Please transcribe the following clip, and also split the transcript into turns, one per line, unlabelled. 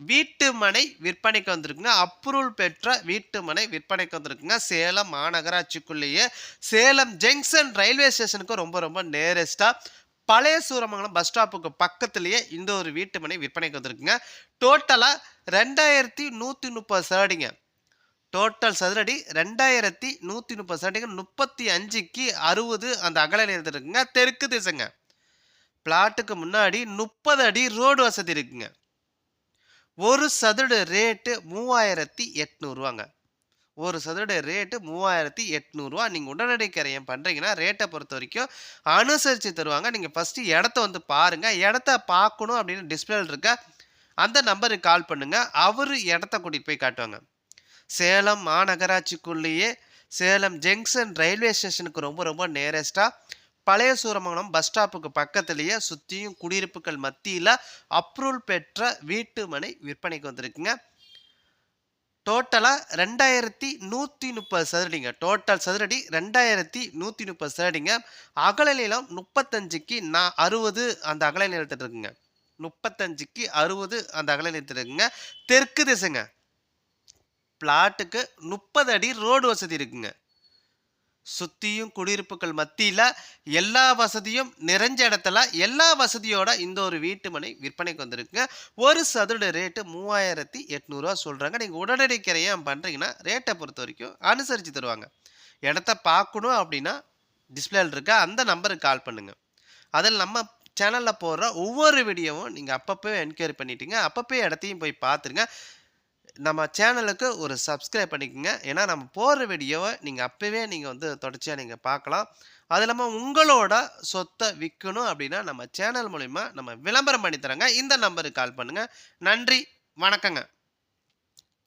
வீட்டு மனை விற்பனைக்கு வந்திருக்குங்க. அப்ரூவல் பெற்ற வீட்டு மனை விற்பனைக்கு வந்திருக்குங்க. சேலம் மாநகராட்சிக்குள்ளேயே சேலம் ஜங்ஷன் ரயில்வே ஸ்டேஷனுக்கு ரொம்ப ரொம்ப நேரஸ்டாக பழைய சூரமங்கலம் பஸ் ஸ்டாப்புக்கு பக்கத்துலேயே இந்த ஒரு வீட்டு மனை விற்பனைக்கு வந்திருக்குங்க. டோட்டலாக ரெண்டாயிரத்தி நூற்றி முப்பது சதுரடிங்க. டோட்டல் சதுரடி ரெண்டாயிரத்தி நூற்றி முப்பது சதுரடிங்க முப்பத்தி அஞ்சுக்கு அறுபது அந்த அகல இருந்துருக்குங்க. இருக்குங்க தெற்கு திசைங்க. பிளாட்டுக்கு முன்னாடி முப்பது அடி ரோடு வசதி இருக்குங்க. ஒரு சதுர ரேட்டு மூவாயிரத்தி எட்நூறுவாங்க ஒரு சதுர ரேட்டு மூவாயிரத்தி எட்நூறுவா நீங்கள் உடனடி கரையம் பண்ணுறீங்கன்னா ரேட்டை பொறுத்த வரைக்கும் அனுசரித்து தருவாங்க. நீங்கள் ஃபஸ்ட்டு இடத்த வந்து பாருங்கள் இடத்த பார்க்கணும் அப்படின்னு டிஸ்பிளேல இருக்க அந்த நம்பருக்கு கால் பண்ணுங்கள் அவர் இடத்த கூட்டிகிட்டு போய் காட்டுவாங்க. சேலம் மாநகராட்சிக்குள்ளேயே சேலம் ஜங்ஷன் ரயில்வே ஸ்டேஷனுக்கு ரொம்ப ரொம்ப நேரஸ்ட்டாக பழைய சூரமங்கலம் பஸ் ஸ்டாப்புக்கு பக்கத்துலேயே சுற்றியும் குடியிருப்புகள் மத்தியில் அப்ரூவல் பெற்ற வீட்டு மனை விற்பனைக்கு வந்திருக்குங்க. டோட்டலாக ரெண்டாயிரத்தி நூற்றி முப்பது சதுரடிங்க. டோட்டல் சதுரடி ரெண்டாயிரத்தி நூற்றி முப்பது சதுரடிங்க. அகல நிலம் முப்பத்தஞ்சுக்கு நான் அறுபது அந்த அகல நிலத்தில் இருக்குங்க. முப்பத்தஞ்சுக்கு அறுபது அந்த அகல நீளத்தில் இருக்குங்க. தெற்கு திசைங்க. பிளாட்டுக்கு முப்பது அடி ரோடு வசதி இருக்குங்க. சுற்றியும் குடியிருப்புகள் மத்தியில் எல்லா வசதியும் நிறைஞ்ச இடத்துல எல்லா வசதியோட இந்த ஒரு வீட்டு மனை விற்பனைக்கு வந்திருக்குங்க. ஒரு சதுர ரேட்டு மூவாயிரத்தி எட்நூறுவா சொல்கிறாங்க நீங்கள் உடனடி கிரையம் பண்ணுறீங்கன்னா ரேட்டை பொறுத்த வரைக்கும் அனுசரித்து தருவாங்க. இடத்த பார்க்கணும் அப்படின்னா டிஸ்பிளேல இருக்க அந்த நம்பருக்கு கால் பண்ணுங்கள் அதில் நம்ம சேனலில் போடுற ஒவ்வொரு வீடியோவும் நீங்கள் அப்பப்போ என்கொயரி பண்ணிட்டீங்க. அப்பப்போ இடத்தையும் போய் பார்த்துருங்க. நம்ம சேனலுக்கு ஒரு சப்ஸ்கிரைப் பண்ணிக்கோங்க. ஏன்னா நம்ம போடுற வீடியோவை நீங்கள் அப்போவே நீங்கள் வந்து தொடர்ச்சியாக நீங்கள் பார்க்கலாம். அது இல்லாமல் உங்களோட சொத்தை விற்கணும் அப்படின்னா நம்ம சேனல் மூலிமா நம்ம விளம்பரம் பண்ணி தரங்க. இந்த நம்பருக்கு கால் பண்ணுங்கள் நன்றி. வணக்கங்க.